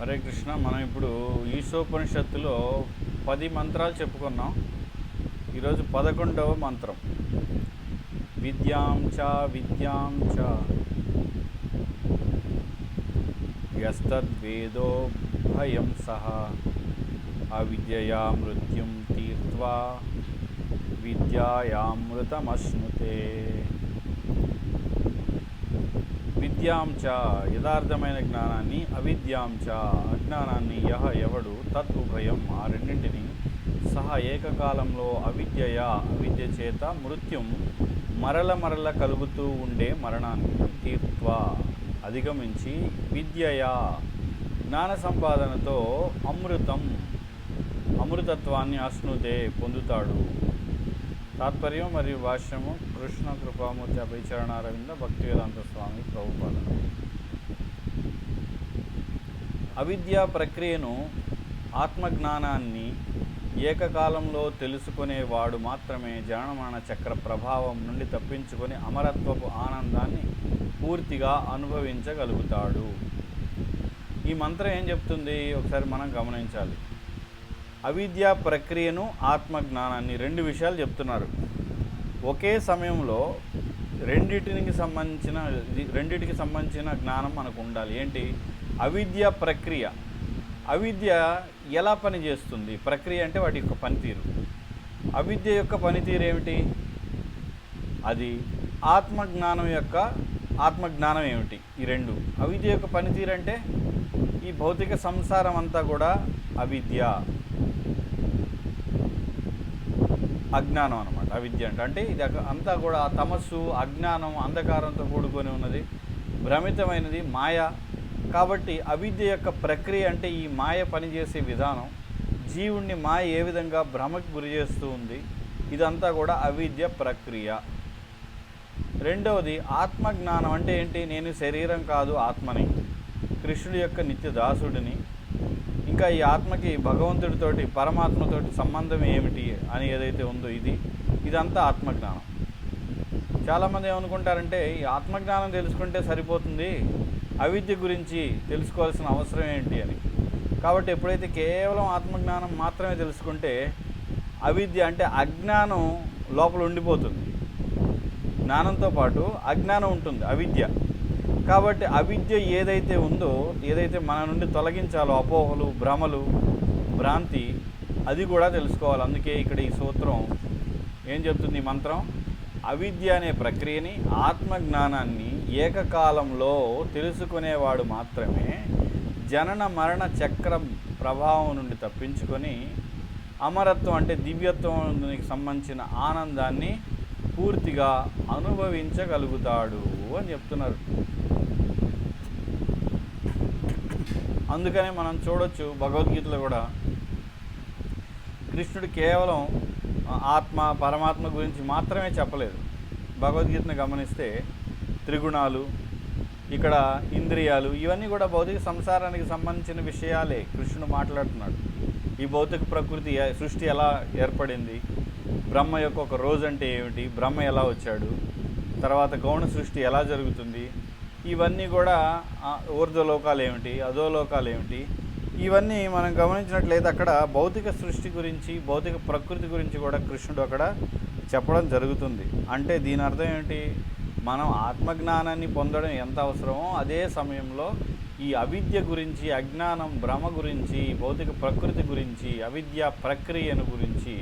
హరే కృష్ణ మనం ఇప్పుడు ఈశోపనిషత్తులో పది మంత్రాలు చెప్పుకున్నాం. ఈరోజు పదకొండవ మంత్రం. విద్యాం చ విద్యాం చ యస్తద్వేదో భయం సహ. అవిద్యయా మృత్యుం తీర్త్వా. విద్యాయామృతమశ్నుతే. విద్యాం చ యథార్థమైన జ్ఞానాన్ని అవిద్యాం చ అజ్ఞానాన్ని యహ ఎవడు తత్ ఉభయం. ఆ రెండింటిని సహా ఏకకాలంలో అవిద్యయ అవిద్య చేత మృత్యుం మరల మరల కలుగుతూ ఉండే మరణాన్ని తీర్త్వ అధిగమించి విద్యయా జ్ఞాన సంపాదనతో అమృతం అమృతత్వాన్ని అశ్నుతే పొందుతాడు. తాత్పర్యం మరియు భాష్యము కృష్ణ కృపామూర్తి అభయచరణారవింద భక్తి వేదాంత స్వామి ప్రభుపాద. అవిద్యా ప్రక్రియను ఆత్మజ్ఞానాన్ని ఏకకాలంలో తెలుసుకునేవాడు మాత్రమే జనమరణ చక్ర ప్రభావం నుండి తప్పించుకొని అమరత్వపు ఆనందాన్ని పూర్తిగా అనుభవించగలుగుతాడు. ఈ మంత్రం ఏం చెప్తుంది? ఒకసారి మనం గమనించాలి. అవిద్యా ప్రక్రియను ఆత్మజ్ఞానాన్ని రెండు విషయాలు చెప్తున్నారు. ఒకే సమయంలో రెండింటికి సంబంధించిన రెండింటికి సంబంధించిన జ్ఞానం మనకు ఉండాలి. ఏంటి? అవిద్య ప్రక్రియ. అవిద్య ఎలా పనిచేస్తుంది? ప్రక్రియ అంటే వాటి యొక్క పనితీరు. అవిద్య యొక్క పనితీరు ఏమిటి? అది ఆత్మజ్ఞానం యొక్క ఆత్మజ్ఞానం ఏమిటి? ఈ రెండు. అవిద్య యొక్క పనితీరు అంటే ఈ భౌతిక సంసారం అంతా కూడా అవిద్య. అజ్ఞానం అనమాట అవిద్య అంటే. అంటే ఇది అంతా కూడా తమస్సు అజ్ఞానం అంధకారంతో కూడుకొని ఉన్నది భ్రమితమైనది మాయ. కాబట్టి అవిద్య యొక్క ప్రక్రియ అంటే ఈ మాయ పనిచేసే విధానం. జీవుణ్ణి మాయ ఏ విధంగా భ్రమకి గురి చేస్తూ ఉంది ఇదంతా కూడా అవిద్య ప్రక్రియ. రెండవది ఆత్మజ్ఞానం అంటే ఏంటి? నేను శరీరం కాదు ఆత్మని. కృష్ణుడి యొక్క నిత్య దాసుడిని ఇంకా ఈ ఆత్మకి భగవంతుడితోటి పరమాత్మతోటి సంబంధం ఏమిటి అని ఏదైతే ఉందో ఇది ఇదంతా ఆత్మజ్ఞానం. చాలామంది ఏమనుకుంటారంటే ఈ ఆత్మజ్ఞానం తెలుసుకుంటే సరిపోతుంది అవిద్య గురించి తెలుసుకోవాల్సిన అవసరం ఏంటి అని. కాబట్టి ఎప్పుడైతే కేవలం ఆత్మజ్ఞానం మాత్రమే తెలుసుకుంటే అవిద్య అంటే అజ్ఞానం లోపల ఉండిపోతుంది. జ్ఞానంతో పాటు అజ్ఞానం ఉంటుంది అవిద్య. కాబట్టి అవిద్య ఏదైతే ఉందో ఏదైతే మన నుండి తొలగించాలో అపోహలు భ్రమలు భ్రాంతి అది కూడా తెలుసుకోవాలి. అందుకే ఇక్కడ ఈ సూత్రం ఏం చెప్తుంది ఈ మంత్రం? అవిద్య అనే ప్రక్రియని ఆత్మజ్ఞానాన్ని ఏకకాలంలో తెలుసుకునేవాడు మాత్రమే జనన మరణ చక్ర ప్రభావం నుండి తప్పించుకొని అమరత్వం అంటే దివ్యత్వానికి సంబంధించిన ఆనందాన్ని పూర్తిగా అనుభవించగలుగుతాడు అని చెప్తున్నారు. అందుకనే మనం చూడొచ్చు భగవద్గీతలో కూడా కృష్ణుడు కేవలం ఆత్మ పరమాత్మ గురించి మాత్రమే చెప్పలేదు. భగవద్గీతను గమనిస్తే త్రిగుణాలు ఇక్కడ ఇంద్రియాలు ఇవన్నీ కూడా భౌతిక సంసారానికి సంబంధించిన విషయాలే కృష్ణుడు మాట్లాడుతున్నాడు. ఈ భౌతిక ప్రకృతి సృష్టి ఎలా ఏర్పడింది? బ్రహ్మ యొక్క ఒక రోజు అంటే ఏమిటి? బ్రహ్మ ఎలా వచ్చాడు? తర్వాత గౌణ సృష్టి ఎలా జరుగుతుంది? ఇవన్నీ కూడా ఊర్ధ్వలోకాలు ఏమిటి అధోలోకాలు ఏమిటి? ఇవన్నీ మనం గమనించినట్లయితే అక్కడ భౌతిక సృష్టి గురించి భౌతిక ప్రకృతి గురించి కూడా కృష్ణుడు అక్కడ చెప్పడం జరుగుతుంది. అంటే దీని అర్థం ఏమిటి? మనం ఆత్మజ్ఞానాన్ని పొందడం ఎంత అవసరమో అదే సమయంలో ఈ అవిద్య గురించి అజ్ఞానం భ్రమ గురించి భౌతిక ప్రకృతి గురించి అవిద్య ప్రక్రియను గురించి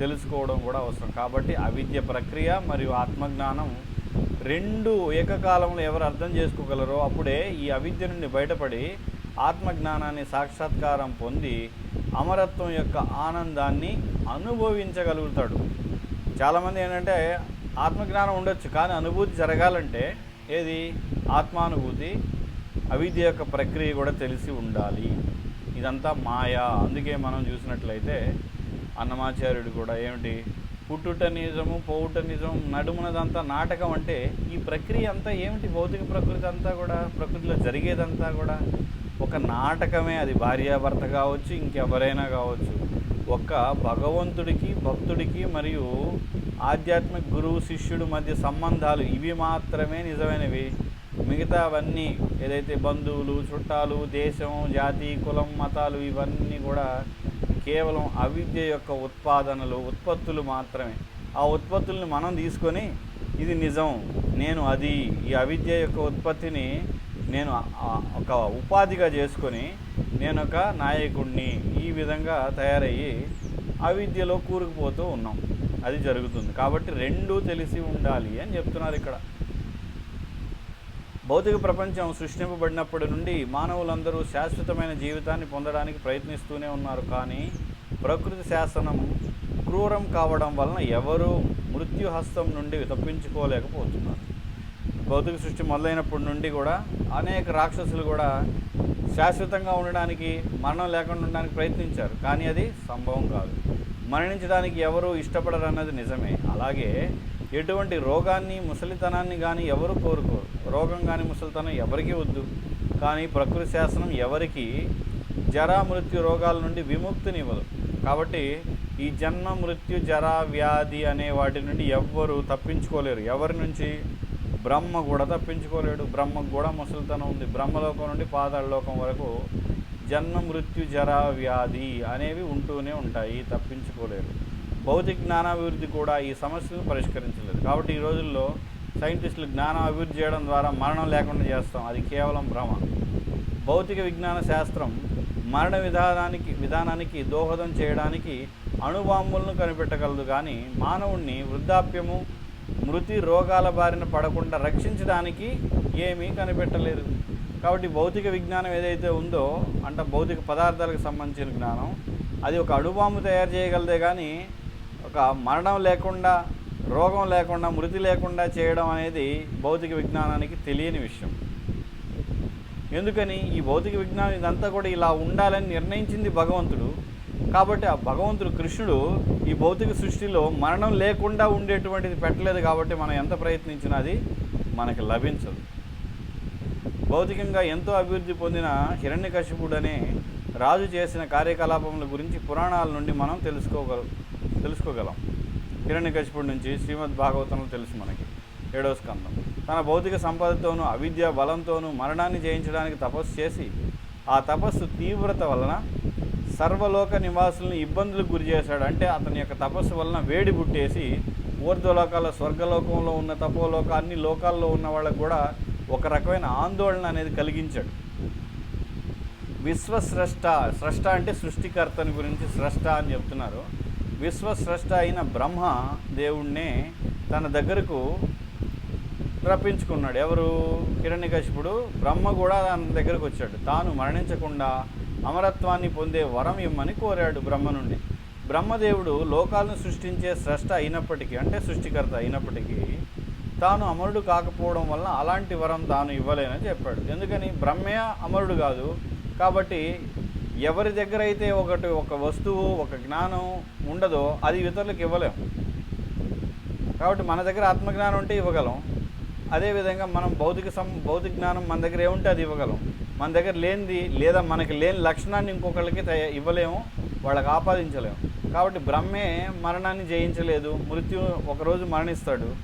తెలుసుకోవడం కూడా అవసరం. కాబట్టి అవిద్య ప్రక్రియ మరియు ఆత్మజ్ఞానం రెండు ఏకకాలంలో ఎవరు అర్థం చేసుకోగలరో అప్పుడే ఈ అవిద్య నుండి బయటపడి ఆత్మజ్ఞానాన్ని సాక్షాత్కారం పొంది అమరత్వం యొక్క ఆనందాన్ని అనుభవించగలుగుతాడు. చాలామంది ఏంటంటే ఆత్మజ్ఞానం ఉండొచ్చు కానీ అనుభూతి జరగాలంటే ఏది? ఆత్మానుభూతి. అవిద్య యొక్క ప్రక్రియ కూడా తెలిసి ఉండాలి. ఇదంతా మాయా. అందుకే మనం చూసినట్లయితే అన్నమాచార్యుడు కూడా ఏమిటి? పుట్టుట నిజము పోవుట నిజం నడుమునదంతా నాటకం అంటే ఈ ప్రక్రియ అంతా ఏమిటి? భౌతిక ప్రకృతి అంతా కూడా ప్రకృతిలో జరిగేదంతా కూడా ఒక నాటకమే. అది భార్యాభర్త కావచ్చు ఇంకెవరైనా కావచ్చు. ఒక్క భగవంతుడికి భక్తుడికి మరియు ఆధ్యాత్మిక గురువు శిష్యుడు మధ్య సంబంధాలు ఇవి మాత్రమే నిజమైనవి. మిగతావన్నీ ఏదైతే బంధువులు చుట్టాలు దేశం జాతి కులం మతాలు ఇవన్నీ కూడా కేవలం అవిద్య యొక్క ఉత్పాదనలు ఉత్పత్తులు మాత్రమే. ఆ ఉత్పత్తుల్ని మనం తీసుకొని ఇది నిజం నేను అది ఈ అవిద్య యొక్క ఉత్పత్తిని నేను ఒక ఉపాధిగా చేసుకొని నేను ఒక నాయకుడిని ఈ విధంగా తయారయ్యి అవిద్యలో కూరుకుపోతూ ఉన్నాం. అది జరుగుతుంది. కాబట్టి రెండూ తెలిసి ఉండాలి అని చెప్తున్నారు ఇక్కడ. భౌతిక ప్రపంచం సృష్టింపబడినప్పటి నుండి మానవులందరూ శాశ్వతమైన జీవితాన్ని పొందడానికి ప్రయత్నిస్తూనే ఉన్నారు. కానీ ప్రకృతి శాసనం క్రూరం కావడం వలన ఎవరూ మృత్యు హస్తం నుండి తప్పించుకోలేకపోతున్నారు. భౌతిక సృష్టి మొదలైనప్పటి నుండి కూడా అనేక రాక్షసులు కూడా శాశ్వతంగా ఉండడానికి మరణం లేకుండా ఉండడానికి ప్రయత్నించారు. కానీ అది సంభవం కాదు. మరణించడానికి ఎవరు ఇష్టపడరు అన్నది నిజమే. అలాగే ఎటువంటి రోగాన్ని ముసలితనాన్ని కానీ ఎవరు కోరుకోరు రోగం కానీ ముసలితనం ఎవరికీ వద్దు. కానీ ప్రకృతి శాసనం ఎవరికి జరా మృత్యు రోగాల నుండి విముక్తినివ్వదు. కాబట్టి ఈ జన్మ మృత్యు జరా వ్యాధి అనే వాటి నుండి ఎవ్వరు తప్పించుకోలేరు. ఎవరి నుంచి? బ్రహ్మ కూడా తప్పించుకోలేడు. బ్రహ్మకు కూడా ముసలితనం ఉంది. బ్రహ్మలోకం నుండి పాతాళలోకం వరకు జన్మ మృత్యు జరా వ్యాధి అనేవి ఉంటూనే ఉంటాయి. తప్పించుకోలేరు. భౌతిక జ్ఞానాభివృద్ధి కూడా ఈ సమస్యను పరిష్కరించలేదు. కాబట్టి ఈ రోజుల్లో సైంటిస్టులు జ్ఞానం అభివృద్ధి చేయడం ద్వారా మరణం లేకుండా చేస్తాం. అది కేవలం భ్రమ. భౌతిక విజ్ఞాన శాస్త్రం మరణ విధానానికి విధానానికి దోహదం చేయడానికి అణుబాంబులను కనిపెట్టగలదు కానీ మానవుణ్ణి వృద్ధాప్యము మృతి రోగాల బారిన పడకుండా రక్షించడానికి ఏమీ కనిపెట్టలేదు. కాబట్టి భౌతిక విజ్ఞానం ఏదైతే ఉందో అంటే భౌతిక పదార్థాలకు సంబంధించిన జ్ఞానం అది ఒక అణుబాంబు తయారు చేయగలదే కానీ ఒక మరణం లేకుండా రోగం లేకుండా మృతి లేకుండా చేయడం అనేది భౌతిక విజ్ఞానానికి తెలియని విషయం. ఎందుకని? ఈ భౌతిక విజ్ఞానం ఇదంతా కూడా ఇలా ఉండాలని నిర్ణయించింది భగవంతుడు. కాబట్టి ఆ భగవంతుడు కృష్ణుడు ఈ భౌతిక సృష్టిలో మరణం లేకుండా ఉండేటువంటిది పెట్టలేదు కాబట్టి మనం ఎంత ప్రయత్నించినా అది మనకి లభించదు. భౌతికంగా ఎంతో అభివృద్ధి పొందిన హిరణ్యకశిపుడు అనే రాజు చేసిన కార్యకలాపముల గురించి పురాణాల నుండి మనం తెలుసుకోగలం తెలుసుకోగలం. హిరణ్యకశిపుడి నుంచి శ్రీమద్ భాగవతంలో తెలుసు మనకి. ఏడో స్కందం. తన భౌతిక సంపదతోనూ అవిద్య బలంతోనూ మరణాన్ని జయించడానికి తపస్సు చేసి ఆ తపస్సు తీవ్రత వలన సర్వలోక నివాసులను ఇబ్బందులకు గురి చేశాడు. అంటే అతని యొక్క తపస్సు వలన వేడి పుట్టేసి ఊర్ధ్వలోకాల స్వర్గలోకంలో ఉన్న తపోలోక అన్ని లోకాల్లో ఉన్న వాళ్ళకు కూడా ఒక రకమైన ఆందోళన అనేది కలిగించాడు. విశ్వస్రష్ట స్రష్ట అంటే సృష్టికర్తని గురించి స్రష్ట అని చెప్తున్నారు. విశ్వస్రష్ట అయిన బ్రహ్మ దేవుణ్ణే తన దగ్గరకు రప్పించుకున్నాడు. ఎవరు? హిరణ్యకశిపుడు బ్రహ్మ కూడా తన దగ్గరకు వచ్చాడు. తాను మరణించకుండా అమరత్వాన్ని పొందే వరం ఇమ్మని కోరాడు బ్రహ్మ నుండి. బ్రహ్మదేవుడు లోకాలను సృష్టించే స్రష్ట అయినప్పటికీ అంటే సృష్టికర్త అయినప్పటికీ తాను అమరుడు కాకపోవడం వల్ల అలాంటి వరం తాను ఇవ్వలేనని చెప్పాడు. ఎందుకని? బ్రహ్మే అమరుడు కాదు. కాబట్టి ఎవరి దగ్గర అయితే ఒకటి ఒక వస్తువు ఒక జ్ఞానం ఉండదో అది ఇతరులకు ఇవ్వలేం. కాబట్టి మన దగ్గర ఆత్మజ్ఞానం ఉంటే ఇవ్వగలం. అదేవిధంగా మనం భౌతిక సం భౌతిక జ్ఞానం మన దగ్గర ఏముంటే అది ఇవ్వగలం. మన దగ్గర లేనిది లేదా మనకి లేని లక్షణాన్ని ఇంకొకరికి తయ- ఇవ్వలేము వాళ్ళకి ఆపాదించలేము. కాబట్టి బ్రహ్మే మరణాన్ని జయించలేదు మృత్యు ఒకరోజు మరణిస్తాడు.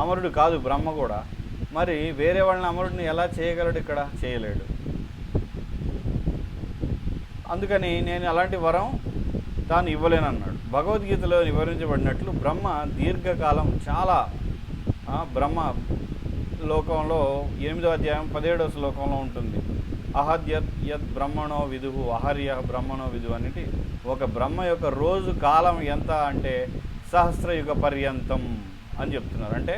అమరుడు కాదు బ్రహ్మ కూడా. మరి వేరే వాళ్ళని అమరుడిని ఎలా చేయగలడు ఇక్కడ? చేయలేడు. అందుకని నేను అలాంటి వరం తాను ఇవ్వలేనన్నాడు. భగవద్గీతలో వివరించబడినట్లు బ్రహ్మ దీర్ఘకాలం చాలా బ్రహ్మ లోకంలో ఎనిమిదో అధ్యాయం పదిహేడో శ్లోకంలో ఉంటుంది. అహద్యత్ యత్ బ్రహ్మణో విధువు అహర్య బ్రహ్మణో విధు అనేది ఒక బ్రహ్మ యొక్క రోజు కాలం ఎంత అంటే సహస్రయుగ పర్యంతం అని చెప్తున్నారు. అంటే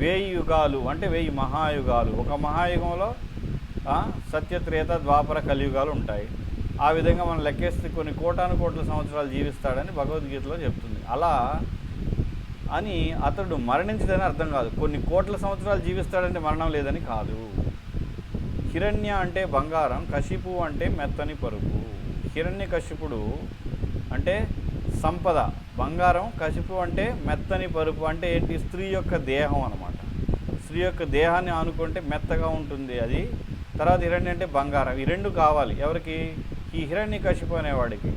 వేయి యుగాలు అంటే వెయ్యి మహాయుగాలు. ఒక మహాయుగంలో సత్యత్రేత ద్వాపర కలియుగాలు ఉంటాయి. ఆ విధంగా మనం లెక్కేస్తే కొన్ని కోటాను కోట్ల సంవత్సరాలు జీవిస్తాడని భగవద్గీతలో చెప్తుంది. అలా అని అతడు మరణించదని అర్థం కాదు. కొన్ని కోట్ల సంవత్సరాలు జీవిస్తాడంటే మరణం లేదని కాదు. హిరణ్య అంటే బంగారం కశిపు అంటే మెత్తని పరుపు. హిరణ్య కశిపుడు అంటే సంపద. బంగారం కశిపు అంటే మెత్తని పరుపు. అంటే ఏంటి? స్త్రీ యొక్క దేహం అనమాట స్త్రీ యొక్క దేహాన్ని ఆనుకుంటే మెత్తగా ఉంటుంది అది. తర్వాత హిరణ్య అంటే బంగారం. ఈ రెండు కావాలి. ఎవరికి? ఈ హిరణ్య కశిపు అనేవాడికి.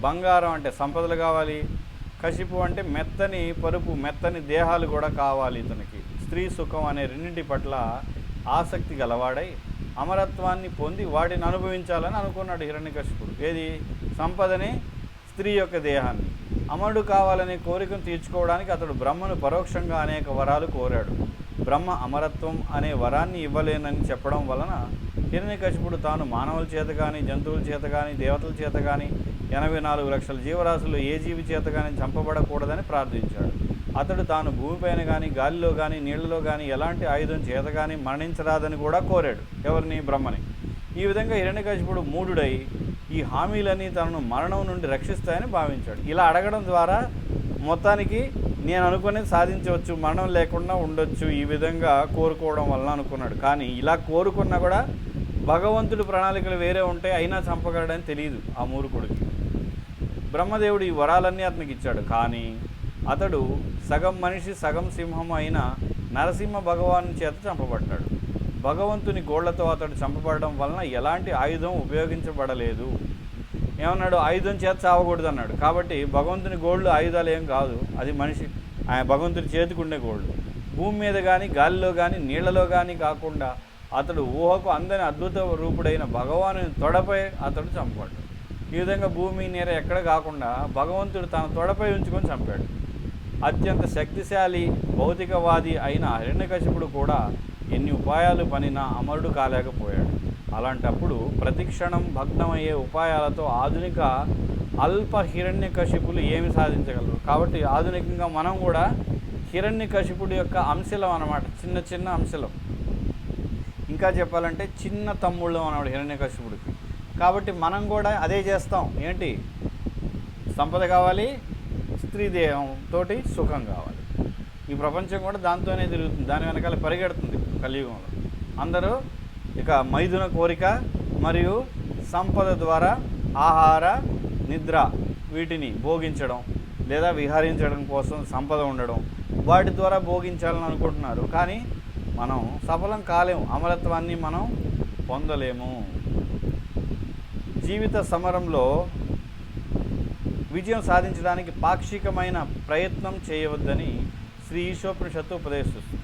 బంగారం అంటే సంపదలు కావాలి. కశిపు అంటే మెత్తని పరుపు మెత్తని దేహాలు కూడా కావాలి ఇతనికి. స్త్రీ సుఖం అనే రెండింటి పట్ల ఆసక్తి గలవాడై అమరత్వాన్ని పొంది వాటిని అనుభవించాలని అనుకున్నాడు హిరణ్యకశిపుడు ఏది? సంపదని స్త్రీ యొక్క దేహాన్ని. అమరుడు కావాలనే కోరికను తీర్చుకోవడానికి అతడు బ్రహ్మను పరోక్షంగా అనేక వరాలు కోరాడు. బ్రహ్మ అమరత్వం అనే వరాన్ని ఇవ్వలేనని చెప్పడం వలన హిరణ్యకశిపుడు తాను మానవుల చేత కానీ జంతువుల చేత కానీ దేవతల చేత కానీ ఎనభై నాలుగు లక్షల జీవరాశులు ఏ జీవి చేత కానీ చంపబడకూడదని ప్రార్థించాడు. అతడు తాను భూమిపైన కానీ గాలిలో కానీ నీళ్ళలో కానీ ఎలాంటి ఆయుధం చేత కానీ మరణించరాదని కూడా కోరాడు. ఎవరిని? బ్రహ్మని. ఈ విధంగా హిరణ్యకశిపుడు మూఢుడై ఈ హామీలన్నీ తనను మరణం నుండి రక్షిస్తాయని భావించాడు. ఇలా అడగడం ద్వారా మొత్తానికి నేను అనుకునేది సాధించవచ్చు మరణం లేకుండా ఉండొచ్చు ఈ విధంగా కోరుకోవడం వలన అనుకున్నాడు. కానీ ఇలా కోరుకున్నా కూడా భగవంతుడి ప్రణాళికలు వేరే ఉంటాయి అయినా చంపగలడని తెలియదు ఆ మూర్ఖుడికి. బ్రహ్మదేవుడు ఈ వరాలన్నీ అతనికి ఇచ్చాడు. కానీ అతడు సగం మనిషి సగం సింహం అయిన నరసింహ భగవాను చేత చంపబడ్డాడు. భగవంతుని గోళ్ళతో అతడు చంపబడడం వలన ఎలాంటి ఆయుధం ఉపయోగించబడలేదు. ఏమన్నాడు? ఆయుధం చేత చావకూడదు అన్నాడు కాబట్టి భగవంతుని గోళ్ళు ఆయుధాలు ఏం కాదు. అది మనిషి ఆయన భగవంతుని చేతికి ఉండే గోళ్ళు. భూమి మీద కానీ గాలిలో కానీ నీళ్ళలో కానీ కాకుండా అతడు ఊహకు అందని అద్భుత రూపుడైన భగవాను తొడపై అతడు చంపాడు. ఈ విధంగా భూమి నేర ఎక్కడ కాకుండా భగవంతుడు తన తొడపై ఉంచుకొని చంపాడు. అత్యంత శక్తిశాలి భౌతికవాది అయిన హిరణ్యకశిపుడు కూడా ఎన్ని ఉపాయాలు పనినా అమరుడు కాలేకపోయాడు. అలాంటప్పుడు ప్రతిక్షణం భగ్నమయ్యే ఉపాయాలతో ఆధునిక అల్ప హిరణ్యకశిపులు ఏమి సాధించగలరు? కాబట్టి ఆధునికంగా మనం కూడా హిరణ్యకశిపుడు యొక్క అంశలం అన్నమాట చిన్న చిన్న అంశలం. ఇంకా చెప్పాలంటే చిన్న తమ్ముళ్ళం అన్నాడు హిరణ్యకశిపుడికి కాబట్టి మనం కూడా అదే చేస్తాం. ఏంటి? సంపద కావాలి స్త్రీ దేహం తోటి సుఖం కావాలి. ఈ ప్రపంచం కూడా దాంతోనే తిరుగుతుంది. దాని వెనకాల పరిగెడుతుంది కలియుగంలో. అందరూ ఇక మైదున కోరిక మరియు సంపద ద్వారా ఆహార నిద్ర వీటిని భోగించడం లేదా విహరించడం కోసం సంపద ఉండడం వాటి ద్వారా భోగించాలని అనుకుంటున్నారు. కానీ మనం సఫలం కాలేము. అమరత్వాన్ని మనం పొందలేము. జీవిత సమరంలో విజయం సాధించడానికి పాక్షికమైన ప్రయత్నం చేయవద్దని శ్రీ ఈశోపనిషత్తు ఉపదేశిస్తుంది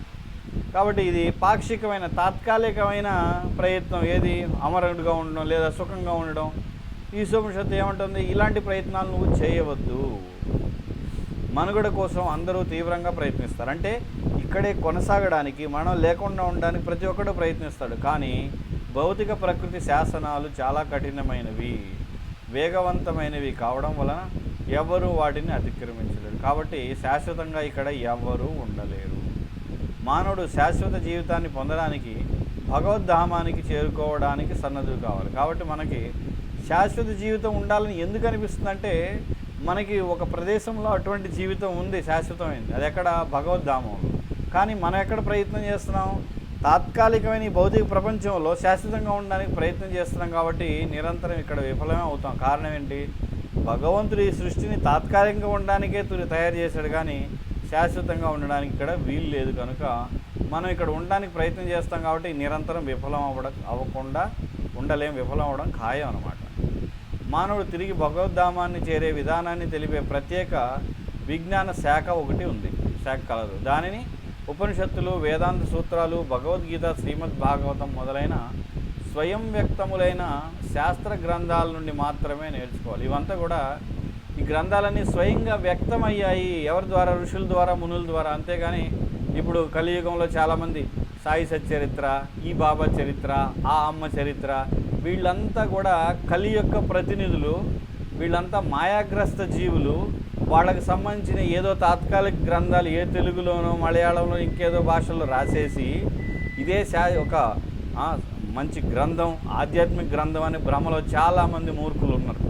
కాబట్టి ఇది పాక్షికమైన తాత్కాలికమైన ప్రయత్నం. ఏది? అమరుడుగా ఉండడం లేదా సుఖంగా ఉండడం. ఈశోపనిషత్తు ఏమంటుంది? ఇలాంటి ప్రయత్నాలు నువ్వు చేయవద్దు. మనుగడ కోసం అందరూ తీవ్రంగా ప్రయత్నిస్తారు. అంటే ఇక్కడే కొనసాగడానికి మనం లేకుండా ఉండడానికి ప్రతి ఒక్కడు ప్రయత్నిస్తాడు. కానీ భౌతిక ప్రకృతి శాసనాలు చాలా కఠినమైనవి వేగవంతమైనవి కావడం వలన ఎవరు వాటిని అతిక్రమించలేరు. కాబట్టి శాశ్వతంగా ఇక్కడ ఎవరూ ఉండలేరు. మానవుడు శాశ్వత జీవితాన్ని పొందడానికి భగవద్ధామానికి చేరుకోవడానికి సన్నద్ధులు కావాలి. కాబట్టి మనకి శాశ్వత జీవితం ఉండాలని ఎందుకు అనిపిస్తుందంటే మనకి ఒక ప్రదేశంలో అటువంటి జీవితం ఉంది శాశ్వతమైంది. అది ఎక్కడ? భగవద్ధామంలో కానీ మనం ఎక్కడ ప్రయత్నం చేస్తున్నాం? తాత్కాలికమైన ఈ భౌతిక ప్రపంచంలో శాశ్వతంగా ఉండడానికి ప్రయత్నం చేస్తున్నాం కాబట్టి నిరంతరం ఇక్కడ విఫలమే అవుతాం. కారణం ఏంటి? భగవంతుడు ఈ సృష్టిని తాత్కాలికంగా ఉండడానికే తురి తయారు చేశాడు కానీ శాశ్వతంగా ఉండడానికి ఇక్కడ వీలు లేదు కనుక మనం ఇక్కడ ఉండడానికి ప్రయత్నం చేస్తాం కాబట్టి నిరంతరం విఫలం అవ్వడం అవ్వకుండా ఉండలేం. విఫలం అవ్వడం ఖాయం అనమాట మానవుడు తిరిగి భగవద్ధామాన్ని చేరే విధానాన్ని తెలిపే ప్రత్యేక విజ్ఞాన శాఖ ఒకటి ఉంది. శాఖ కలదు దానిని ఉపనిషత్తులు వేదాంత సూత్రాలు భగవద్గీత శ్రీమద్ భాగవతం మొదలైన స్వయం వ్యక్తములైన శాస్త్ర గ్రంథాల నుండి మాత్రమే నేర్చుకోవాలి. ఇవంతా కూడా ఈ గ్రంథాలన్నీ స్వయంగా వ్యక్తమయ్యాయి. ఎవరి ద్వారా? ఋషుల ద్వారా మునుల ద్వారా. అంతేగాని ఇప్పుడు కలియుగంలో చాలామంది సాయి సచ్చరిత్ర ఈ బాబా చరిత్ర ఆ అమ్మ చరిత్ర వీళ్ళంతా కూడా కలి యొక్క ప్రతినిధులు వీళ్ళంతా మాయాగ్రస్త జీవులు వాళ్ళకి సంబంధించిన ఏదో తాత్కాలిక గ్రంథాలు ఏ తెలుగులోనో మలయాళంలో ఇంకేదో భాషల్లో రాసేసి ఇదే శా ఒక మంచి గ్రంథం ఆధ్యాత్మిక గ్రంథం అనే భ్రమలో చాలామంది మూర్ఖులు ఉన్నారు.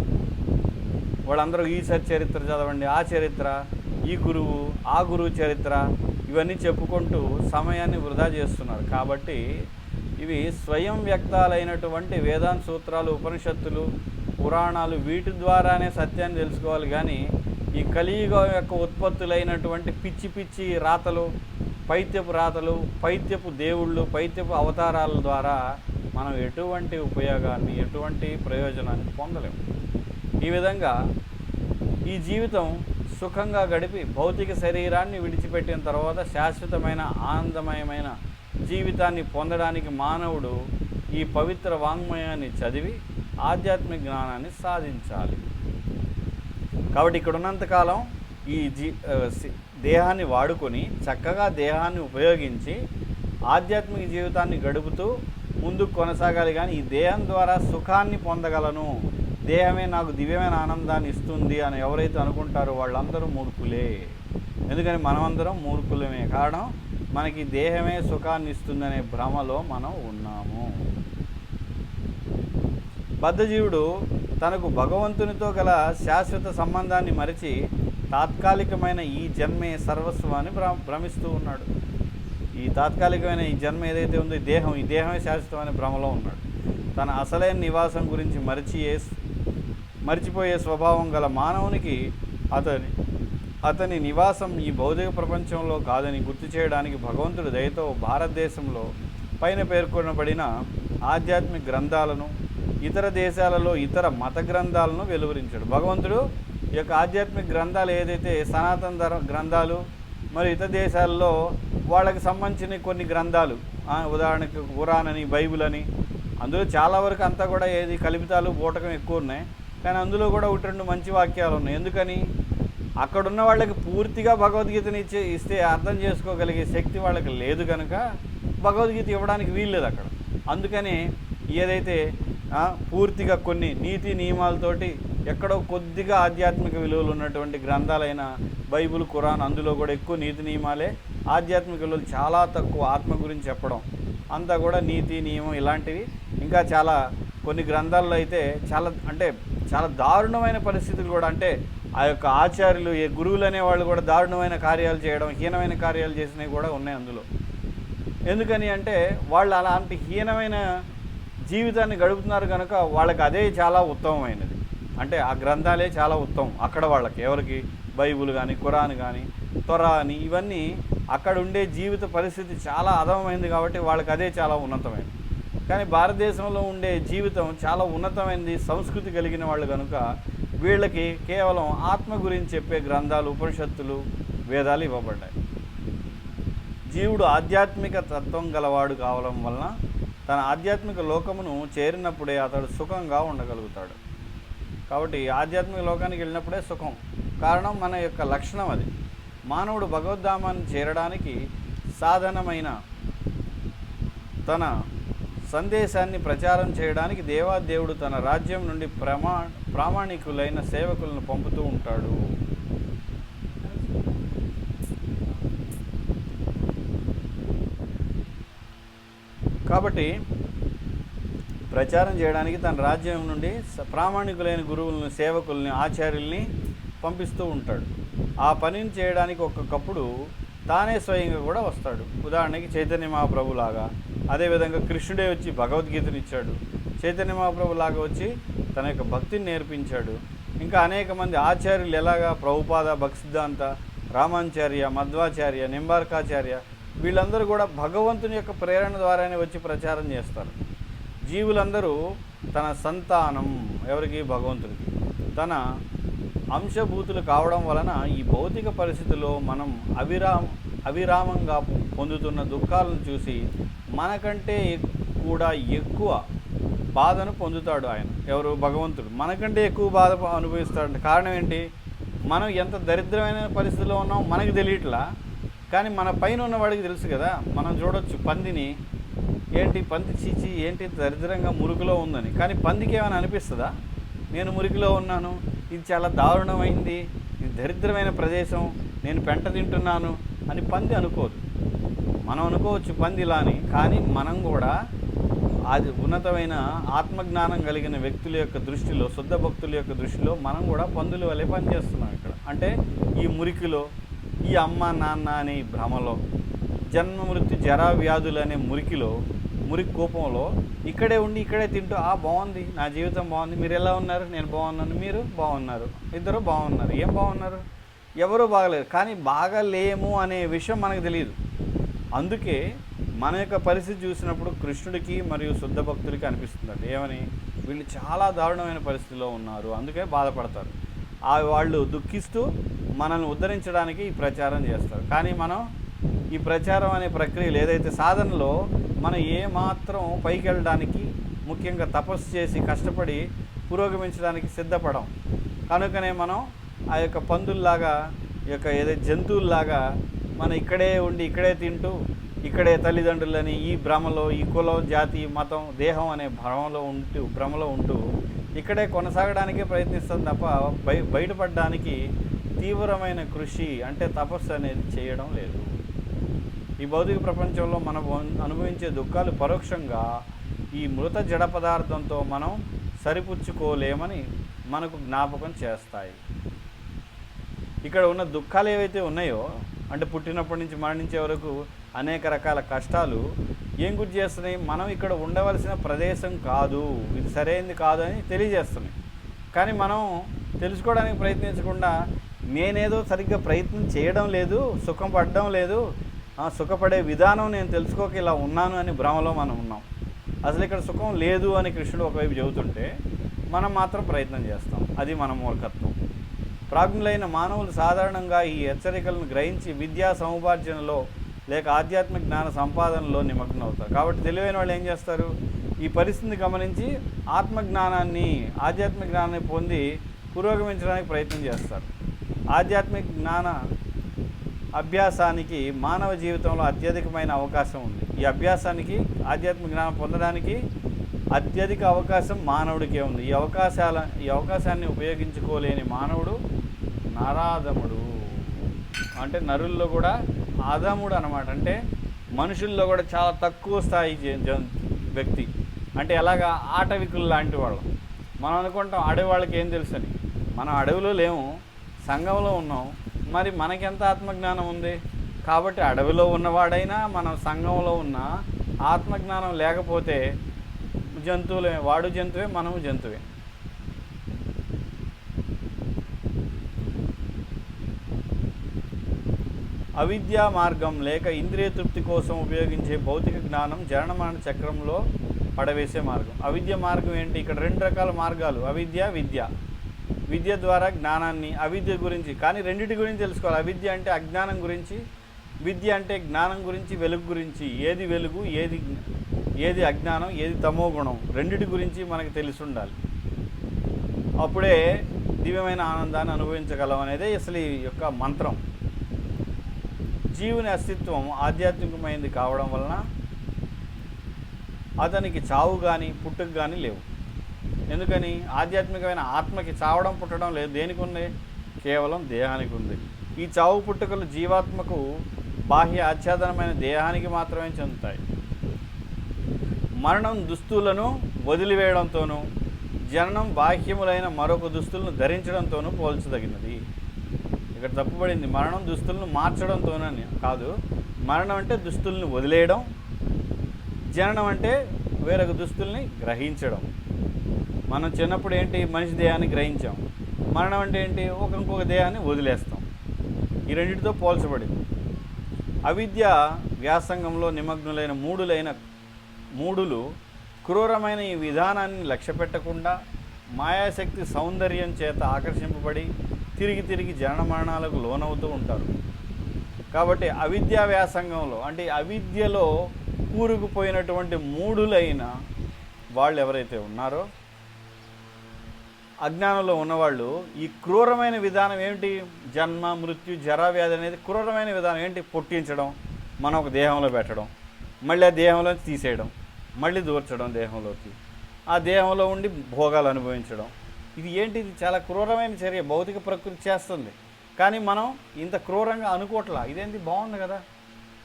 వాళ్ళందరూ ఈ స- చరిత్ర చదవండి ఆ చరిత్ర ఈ గురువు ఆ గురువు చరిత్ర ఇవన్నీ చెప్పుకుంటూ సమయాన్ని వృధా చేస్తున్నారు. కాబట్టి ఇవి స్వయం వ్యక్తాలైనటువంటి వేదాంత సూత్రాలు ఉపనిషత్తులు పురాణాలు వీటి ద్వారానే సత్యాన్ని తెలుసుకోవాలి. కానీ ఈ కలియుగం యొక్క ఉత్పత్తులైనటువంటి పిచ్చి పిచ్చి రాతలు పైత్యపు రాతలు పైత్యపు దేవుళ్ళు పైత్యపు అవతారాల ద్వారా మనం ఎటువంటి ఉపయోగాన్ని ఎటువంటి ప్రయోజనాన్ని పొందలేము. ఈ విధంగా ఈ జీవితం సుఖంగా గడిపి భౌతిక శరీరాన్ని విడిచిపెట్టిన తర్వాత శాశ్వతమైన ఆనందమయమైన జీవితాన్ని పొందడానికి మానవుడు ఈ పవిత్ర వాంగ్మయాన్ని చదివి ఆధ్యాత్మిక జ్ఞానాన్ని సాధించాలి. కాబట్టి ఇక్కడ ఉన్నంతకాలం ఈ జీ దేహాన్ని వాడుకొని చక్కగా దేహాన్ని ఉపయోగించి ఆధ్యాత్మిక జీవితాన్ని గడుపుతూ ముందుకు కొనసాగాలి కానీ ఈ దేహం ద్వారా సుఖాన్ని పొందగలను. దేహమే నాకు దివ్యమైన ఆనందాన్ని ఇస్తుంది అని ఎవరైతే అనుకుంటారో వాళ్ళందరూ మూర్ఖులే. ఎందుకని మనమందరం మూర్ఖులమే? కారణం మనకి దేహమే సుఖాన్ని ఇస్తుందనే భ్రమలో మనం ఉన్నాము. బద్ధజీవుడు తనకు భగవంతునితో గల శాశ్వత సంబంధాన్ని మరిచి తాత్కాలికమైన ఈ జన్మే సర్వస్వాన్ని భ్ర భ్రమిస్తూ ఉన్నాడు. ఈ తాత్కాలికమైన ఈ జన్మ ఏదైతే ఉందో ఈ దేహం ఈ దేహమే శాశ్వతం భ్రమలో ఉన్నాడు. తన అసలైన నివాసం గురించి మరిచి మరిచిపోయే స్వభావం గల మానవునికి అతని అతని నివాసం ఈ భౌతిక ప్రపంచంలో కాదని గుర్తు చేయడానికి భగవంతుడు దయతో భారతదేశంలో పైన పేర్కొనబడిన ఆధ్యాత్మిక గ్రంథాలను ఇతర దేశాలలో ఇతర మత గ్రంథాలను వెలువరించాడు. భగవంతుడు ఈ యొక్క ఆధ్యాత్మిక గ్రంథాలు ఏదైతే సనాతన ధర్మ గ్రంథాలు మరి ఇతర దేశాల్లో వాళ్ళకి సంబంధించిన కొన్ని గ్రంథాలు ఉదాహరణకి ఉదాహరణకు ఖురాన్ అని బైబిల్ అని అందులో చాలా వరకు అంతా కూడా ఏది కల్పితాలు బూటకం ఎక్కువ ఉన్నాయి. కానీ అందులో కూడా ఒకటి రెండు మంచి వాక్యాలు ఉన్నాయి. ఎందుకని? అక్కడున్న వాళ్ళకి పూర్తిగా భగవద్గీతని ఇచ్చే ఇస్తే అర్థం చేసుకోగలిగే శక్తి వాళ్ళకి లేదు కనుక భగవద్గీత ఇవ్వడానికి వీల్లేదు అక్కడ. అందుకని ఏదైతే పూర్తిగా కొన్ని నీతి నియమాలతోటి ఎక్కడో కొద్దిగా ఆధ్యాత్మిక విలువలు ఉన్నటువంటి గ్రంథాలైన బైబిల్ ఖురాన్ అందులో కూడా ఎక్కువ నీతి నియమాలే. ఆధ్యాత్మిక విలువలు చాలా తక్కువ ఆత్మ గురించి చెప్పడం. అంతా కూడా నీతి నియమం ఇలాంటివి. ఇంకా చాలా కొన్ని గ్రంథాల్లో అయితే చాలా అంటే చాలా దారుణమైన పరిస్థితులు కూడా అంటే ఆ యొక్క ఆచార్యులు ఏ గురువులు అనేవాళ్ళు కూడా దారుణమైన కార్యాలు చేయడం హీనమైన కార్యాలు చేసినవి కూడా ఉన్నాయి అందులో. ఎందుకని అంటే వాళ్ళు అలాంటి హీనమైన జీవితాన్ని గడుపుతున్నారు కనుక వాళ్ళకి అదే చాలా ఉత్తమమైనది. అంటే ఆ గ్రంథాలే చాలా ఉత్తమం. అక్కడ వాళ్ళకి ఎవరికి? బైబుల్ కానీ ఖురాన్ కానీ త్వర అని ఇవన్నీ అక్కడ ఉండే జీవిత పరిస్థితి చాలా అధమమైంది కాబట్టి వాళ్ళకి అదే చాలా ఉన్నతమైనది. కానీ భారతదేశంలో ఉండే జీవితం చాలా ఉన్నతమైనది సంస్కృతి కలిగిన వాళ్ళు కనుక వీళ్ళకి కేవలం ఆత్మ గురించి చెప్పే గ్రంథాలు ఉపనిషత్తులు వేదాలు ఇవ్వబడ్డాయి. జీవుడు ఆధ్యాత్మిక తత్వం గలవాడు కావడం వలన తన ఆధ్యాత్మిక లోకమును చేరినప్పుడే అతడు సుఖంగా ఉండగలుగుతాడు. కాబట్టి ఆధ్యాత్మిక లోకానికి వెళ్ళినప్పుడే సుఖం. కారణం మన యొక్క లక్షణం అది. మానవుడు భగవద్ధామాన్ని చేరడానికి సాధనమైన తన సందేశాన్ని ప్రచారం చేయడానికి దేవాదేవుడు తన రాజ్యం నుండి ప్రమా ప్రామాణికులైన సేవకులను పంపుతూ ఉంటాడు. కాబట్టి ప్రచారం చేయడానికి తన రాజ్యం నుండి ప్రామాణికులైన గురువులను సేవకుల్ని ఆచార్యుల్ని పంపిస్తూ ఉంటాడు. ఆ పనిని చేయడానికి ఒక్కొక్కప్పుడు తానే స్వయంగా కూడా వస్తాడు. ఉదాహరణకి చైతన్య మహాప్రభులాగా అదేవిధంగా కృష్ణుడే వచ్చి భగవద్గీతను ఇచ్చాడు. చైతన్య మహాప్రభులాగా వచ్చి తన యొక్క భక్తిని నేర్పించాడు. ఇంకా అనేక మంది ఆచార్యులు ఎలాగా ప్రభుపాద భక్సిద్ధాంత రామాచార్య మధ్వాచార్య నింబార్కాచార్య వీళ్ళందరూ కూడా భగవంతుని యొక్క ప్రేరణ ద్వారానే వచ్చి ప్రచారం చేస్తారు. జీవులందరూ తన సంతానం ఎవరికి? భగవంతుడికి. తన అంశభూతులు కావడం వలన ఈ భౌతిక పరిస్థితుల్లో మనం అవిరామ అవిరామంగా పొందుతున్న దుఃఖాలను చూసి మనకంటే కూడా ఎక్కువ బాధను పొందుతాడు ఆయన. ఎవరు? భగవంతుడు. మనకంటే ఎక్కువ బాధ అనుభవిస్తాడు కారణం ఏంటి? మనం ఎంత దరిద్రమైన పరిస్థితిలో ఉన్నాం మనకు తెలియట్లా. కానీ మన పైన ఉన్నవాడికి తెలుసు కదా మనం చూడొచ్చు పందిని ఏంటి పంది చీచి ఏంటి దరిద్రంగా మురుగులో ఉందని. కానీ పందికి ఏమైనా అనిపిస్తుందా? నేను మురికిలో ఉన్నాను ఇది చాలా దారుణమైంది ఇది దరిద్రమైన ప్రదేశం నేను పెంట తింటున్నాను అని పంది అనుకోదు. మనం అనుకోవచ్చు పంది ఇలా అని కానీ మనం కూడా అది ఉన్నతమైన ఆత్మజ్ఞానం కలిగిన వ్యక్తుల యొక్క దృష్టిలో శుద్ధ భక్తుల యొక్క దృష్టిలో మనం కూడా పందుల వలె పనిచేస్తున్నాం ఇక్కడ. అంటే ఈ మురికిలో ఈ అమ్మ నాన్న అనే భ్రమలో జన్మ మృత్యు జరా వ్యాధులు అనే మురికిలో మురికి కోపంలో ఇక్కడే ఉండి ఇక్కడే తింటూ ఆ బాగుంది నా జీవితం బాగుంది మీరు ఎలా ఉన్నారు? నేను బాగున్నాను మీరు బాగున్నారు ఇద్దరు బాగున్నారు ఏం బాగున్నారు? ఎవరు బాగలేరు కానీ బాగలేము అనే విషయం మనకు తెలియదు. అందుకే మన యొక్క పరిస్థితి చూసినప్పుడు కృష్ణుడికి మరియు శుద్ధ భక్తుడికి అనిపిస్తుందండి. ఏమని? వీళ్ళు చాలా దారుణమైన పరిస్థితిలో ఉన్నారు అందుకే బాధపడతారు. ఆ వాళ్ళు దుఃఖిస్తూ మనల్ని ఉద్ధరించడానికి ఈ ప్రచారం చేస్తారు. కానీ మనం ఈ ప్రచారం అనే ప్రక్రియలు ఏదైతే సాధనలో మనం ఏమాత్రం పైకి వెళ్ళడానికి ముఖ్యంగా తపస్సు చేసి కష్టపడి పురోగమించడానికి సిద్ధపడం. కనుకనే మనం ఆ యొక్క పందుల్లాగా ఈ యొక్క ఏదైతే జంతువుల్లాగా మనం ఇక్కడే ఉండి ఇక్కడే తింటూ ఇక్కడే తల్లిదండ్రులని ఈ భ్రమలో ఈ కులం జాతి మతం దేహం అనే భ్రమలో ఉంటూ భ్రమలో ఉంటూ ఇక్కడే కొనసాగడానికే ప్రయత్నిస్తాం తప్ప బయ బయటపడడానికి తీవ్రమైన కృషి అంటే తపస్సు అనేది చేయడం లేదు. ఈ భౌతిక ప్రపంచంలో మనం అనుభవించే దుఃఖాలు పరోక్షంగా ఈ మృత జడ పదార్థంతో మనం సరిపుచ్చుకోలేమని మనకు జ్ఞాపకం చేస్తాయి. ఇక్కడ ఉన్న దుఃఖాలు ఏవైతే ఉన్నాయో అంటే పుట్టినప్పటి నుంచి మరణించే వరకు అనేక రకాల కష్టాలు ఏం గుర్తు చేస్తున్నాయి? మనం ఇక్కడ ఉండవలసిన ప్రదేశం కాదు. ఇది సరైనది కాదు అని తెలియజేస్తున్నాయి. కానీ మనం తెలుసుకోవడానికి ప్రయత్నించకుండా నేనేదో సరిగ్గా ప్రయత్నం చేయడం లేదు సుఖం పడడం లేదు. సుఖపడే విధానం నేను తెలుసుకోక ఇలా ఉన్నాను అని భ్రమలో మనం ఉన్నాం. అసలు ఇక్కడ సుఖం లేదు అని కృష్ణుడు ఒకవైపు చెబుతుంటే మనం మాత్రం ప్రయత్నం చేస్తాం. అది మన మూర్ఖత్వం ప్రాజ్ఞులైన మానవులు సాధారణంగా ఈ హెచ్చరికలను గ్రహించి విద్యా సముపార్జనలో లేక ఆధ్యాత్మిక జ్ఞాన సంపాదనలో నిమగ్నం అవుతారు. కాబట్టి తెలివైన వాళ్ళు ఏం చేస్తారు? ఈ పరిస్థితిని గమనించి ఆత్మజ్ఞానాన్ని ఆధ్యాత్మిక జ్ఞానాన్ని పొంది పురోగమించడానికి ప్రయత్నం చేస్తారు. ఆధ్యాత్మిక జ్ఞాన అభ్యాసానికి మానవ జీవితంలో అత్యధికమైన అవకాశం ఉంది. ఈ అభ్యాసానికి ఆధ్యాత్మిక జ్ఞానం పొందడానికి అత్యధిక అవకాశం మానవుడికే ఉంది. ఈ అవకాశాల ఈ అవకాశాన్ని ఉపయోగించుకోలేని మానవుడు నరాధముడు. అంటే నరుల్లో కూడా ఆదాముడు అనమాట అంటే మనుషుల్లో కూడా చాలా తక్కువ స్థాయి వ్యక్తి. అంటే ఎలాగా ఆటవికులు లాంటి వాళ్ళు. మనం అనుకుంటాం అడవి వాళ్ళకి ఏం తెలుసని. మనం అడవిలో లేము. సంఘంలో ఉన్నాం. మరి మనకెంత ఆత్మజ్ఞానం ఉంది? కాబట్టి అడవిలో ఉన్నవాడైనా మనం సంఘంలో ఉన్న ఆత్మజ్ఞానం లేకపోతే జంతువులే వాడు జంతువే మనము జంతువే. అవిద్యా మార్గం లేక ఇంద్రియ తృప్తి కోసం ఉపయోగించే భౌతిక జ్ఞానం జరణమాన చక్రంలో పడవేసే మార్గం. అవిద్య మార్గం ఏంటి? ఇక్కడ రెండు రకాల మార్గాలు. అవిద్య విద్య. విద్య ద్వారా జ్ఞానాన్ని అవిద్య గురించి కానీ రెండిటి గురించి తెలుసుకోవాలి. అవిద్య అంటే అజ్ఞానం గురించి విద్య అంటే జ్ఞానం గురించి వెలుగు గురించి. ఏది వెలుగు ఏది ఏది అజ్ఞానం ఏది తమో గుణం? రెండిటి గురించి మనకు తెలిసి ఉండాలి అప్పుడే దివ్యమైన ఆనందాన్ని అనుభవించగలం అనేది అసలు ఈ యొక్క మంత్రం. జీవుని అస్తిత్వం ఆధ్యాత్మికమైనది కావడం వలన అతనికి చావు కానీ పుట్టుకు కానీ లేవు. ఎందుకని? ఆధ్యాత్మికమైన ఆత్మకి చావడం పుట్టడం లేదు. దేనికి ఉంది? కేవలం దేహానికి ఉంది. ఈ చావు పుట్టుకలు జీవాత్మకు బాహ్య ఆచ్ఛాదనమైన దేహానికి మాత్రమే చెందుతాయి. మరణం దుస్తులను వదిలివేయడంతోనూ జననం బాహ్యములైన మరొక దుస్తులను ధరించడంతోనూ పోల్చదగినది. ఇక్కడ తప్పుపడింది మరణం దుస్తులను మార్చడంతోనని కాదు. మరణం అంటే దుస్తుల్ని వదిలేయడం జననం అంటే వేరొక దుస్తుల్ని గ్రహించడం. మనం చిన్నప్పుడు ఏంటి? మనిషి దేహాన్ని గ్రహించాం. మరణం అంటే ఏంటి? ఒక ఇంకొక దేహాన్ని వదిలేస్తాం. ఈ రెండింటితో పోల్చబడింది. అవిద్య వ్యాసంగంలో నిమగ్నులైన మూడులైన మూడులు క్రూరమైన ఈ విధానాన్ని లక్ష్య పెట్టకుండా మాయాశక్తి సౌందర్యం చేత ఆకర్షింపబడి తిరిగి తిరిగి జనన మరణాలకు లోనవుతూ ఉంటారు. కాబట్టి అవిద్యా వ్యాసంగంలో అంటే అవిద్యలో కూరుకుపోయినటువంటి మూడులైన వాళ్ళు ఎవరైతే ఉన్నారో అజ్ఞానంలో ఉన్నవాళ్ళు ఈ క్రూరమైన విధానం ఏమిటి జన్మ మృత్యు జరా వ్యాధి అనేది క్రూరమైన విధానం ఏంటి? పుట్టించడం మనం ఒక దేహంలో పెట్టడం మళ్ళీ ఆ దేహంలోంచి తీసేయడం మళ్ళీ దూర్చడం దేహంలోకి. ఆ దేహంలో ఉండి భోగాలు అనుభవించడం. ఇది ఏంటి? ఇది చాలా క్రూరమైన చర్య. భౌతిక ప్రకృతి చేస్తుంది. కానీ మనం ఇంత క్రూరంగా అనుకోవట్లా. ఇదేంటి బాగుంది కదా.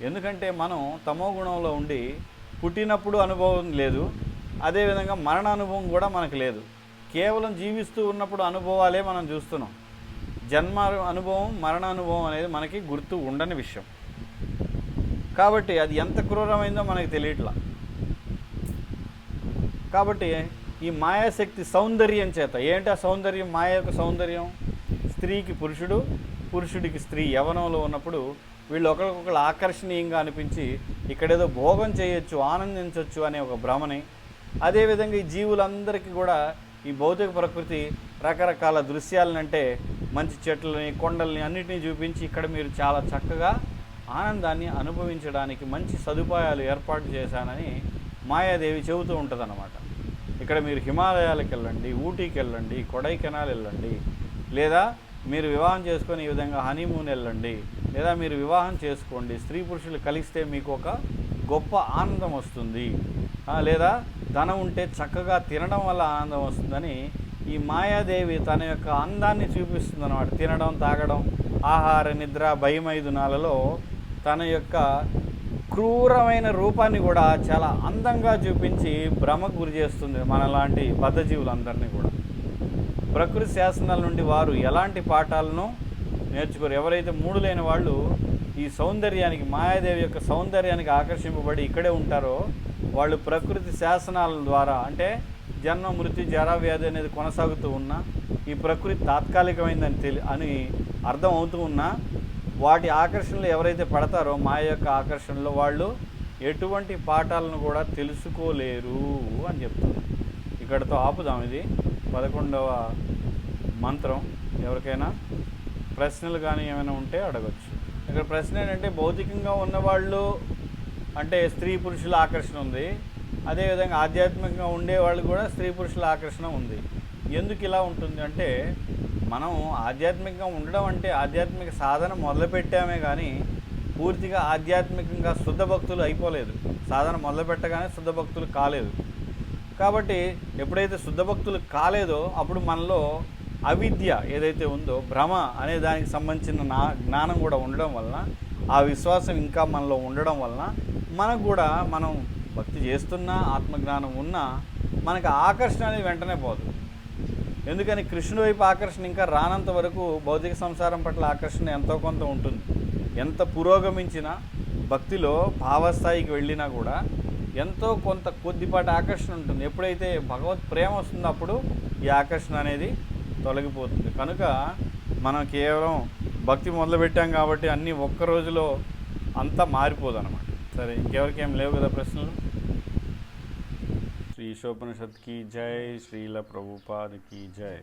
ఎందుకంటే మనం తమో గుణంలో ఉండి పుట్టినప్పుడు అనుభవం లేదు. అదేవిధంగా మరణ అనుభవం కూడా మనకు లేదు. కేవలం జీవిస్తూ ఉన్నప్పుడు అనుభవాలే మనం చూస్తున్నాం. జన్మ అనుభవం మరణ అనుభవం అనేది మనకి గుర్తు ఉండని విషయం. కాబట్టి అది ఎంత క్రూరమైందో మనకి తెలియట్లా. కాబట్టి ఈ మాయాశక్తి సౌందర్యం చేత ఏంటి ఆ సౌందర్యం? మాయ యొక్క సౌందర్యం? స్త్రీకి పురుషుడు పురుషుడికి స్త్రీ యవనంలో ఉన్నప్పుడు వీళ్ళు ఒకరికొకరు ఆకర్షణీయంగా అనిపించి ఇక్కడేదో భోగం చేయొచ్చు ఆనందించవచ్చు అనే ఒక భ్రమని అదేవిధంగా ఈ జీవులందరికీ కూడా ఈ భౌతిక ప్రకృతి రకరకాల దృశ్యాలనంటే మంచి చెట్లని కొండల్ని అన్నిటినీ చూపించి ఇక్కడ మీరు చాలా చక్కగా ఆనందాన్ని అనుభవించడానికి మంచి సదుపాయాలు ఏర్పాటు చేశానని మాయాదేవి చెబుతూ ఉంటుందన్నమాట. ఇక్కడ మీరు హిమాలయాలకు వెళ్ళండి ఊటీకి వెళ్ళండి కొడైకెనాల్ వెళ్ళండి లేదా మీరు వివాహం చేసుకొని ఈ విధంగా హనీమూన్ వెళ్ళండి లేదా మీరు వివాహం చేసుకోండి స్త్రీ పురుషులు కలిస్తే మీకు ఒక గొప్ప ఆనందం వస్తుంది. లేదా ధనం ఉంటే చక్కగా తినడం వల్ల ఆనందం వస్తుందని ఈ మాయాదేవి తన యొక్క అందాన్ని చూపిస్తుంది అనమాట తినడం తాగడం ఆహార నిద్ర భయమైదునాలలో తన యొక్క క్రూరమైన రూపాన్ని కూడా చాలా అందంగా చూపించి భ్రమకు గురి చేస్తుంది మనలాంటి బద్ధజీవులందరినీ కూడా. ప్రకృతి శాసనాల నుండి వారు ఎలాంటి పాఠాలను నేర్చుకోరు? ఎవరైతే మూడు లేని వాళ్ళు ఈ సౌందర్యానికి మాయాదేవి యొక్క సౌందర్యానికి ఆకర్షింపబడి ఇక్కడే ఉంటారో వాళ్ళు ప్రకృతి శాసనాల ద్వారా అంటే జన్మ మృత్యు జర వ్యాధి అనేది కొనసాగుతూ ఉన్నా ఈ ప్రకృతి తాత్కాలికమైందని తెలి అని అర్థం అవుతూ ఉన్నా వాటి ఆకర్షణలు ఎవరైతే పడతారో మాయ యొక్క ఆకర్షణలో వాళ్ళు ఎటువంటి పాఠాలను కూడా తెలుసుకోలేరు అని చెప్తుంది. ఇక్కడతో ఆపుదాం ఇది. పదకొండవ మంత్రం ఎవరికైనా ప్రశ్నలు కానీ ఏమైనా ఉంటే అడగచ్చు. ఇక్కడ ప్రశ్న ఏంటంటే భౌతికంగా ఉన్నవాళ్ళు అంటే స్త్రీ పురుషుల ఆకర్షణ ఉంది. అదేవిధంగా ఆధ్యాత్మికంగా ఉండేవాళ్ళు కూడా స్త్రీ పురుషుల ఆకర్షణ ఉంది. ఎందుకు ఇలా ఉంటుంది అంటే మనం ఆధ్యాత్మికంగా ఉండడం అంటే ఆధ్యాత్మిక సాధన మొదలుపెట్టామే కానీ పూర్తిగా ఆధ్యాత్మికంగా శుద్ధ భక్తులు అయిపోలేదు. సాధన మొదలుపెట్టగానే శుద్ధ భక్తులు కాలేదు. కాబట్టి ఎప్పుడైతే శుద్ధ భక్తులు కాలేదో అప్పుడు మనలో అవిద్య ఏదైతే ఉందో భ్రమ అనే దానికి సంబంధించిన నా జ్ఞానం కూడా ఉండడం వలన ఆ విశ్వాసం ఇంకా మనలో ఉండడం వలన మనకు కూడా మనం భక్తి చేస్తున్నా ఆత్మజ్ఞానం ఉన్నా మనకు ఆకర్షణ అనేది వెంటనే పోదు. ఎందుకని కృష్ణుడి వైపు ఆకర్షణ ఇంకా రానంత వరకు భౌతిక సంసారం పట్ల ఆకర్షణ ఎంతో కొంత ఉంటుంది. ఎంత పురోగమించినా భక్తిలో భావస్థాయికి వెళ్ళినా కూడా ఎంతో కొంత కొద్దిపాటి ఆకర్షణ ఉంటుంది. ఎప్పుడైతే భగవత్ ప్రేమ వస్తుందో అప్పుడు ఈ ఆకర్షణ అనేది తొలగిపోతుంది. కనుక మనం కేవలం భక్తి మొదలుపెట్టాం కాబట్టి అన్నీ ఒక్క రోజులో అంతా మారిపోదన్నమాట. సరే ఇంకెవరికేం లేవు కదా ప్రశ్నలు? శ్రీ శోపనిషత్కి జై శ్రీల ప్రభుపాదికి జై.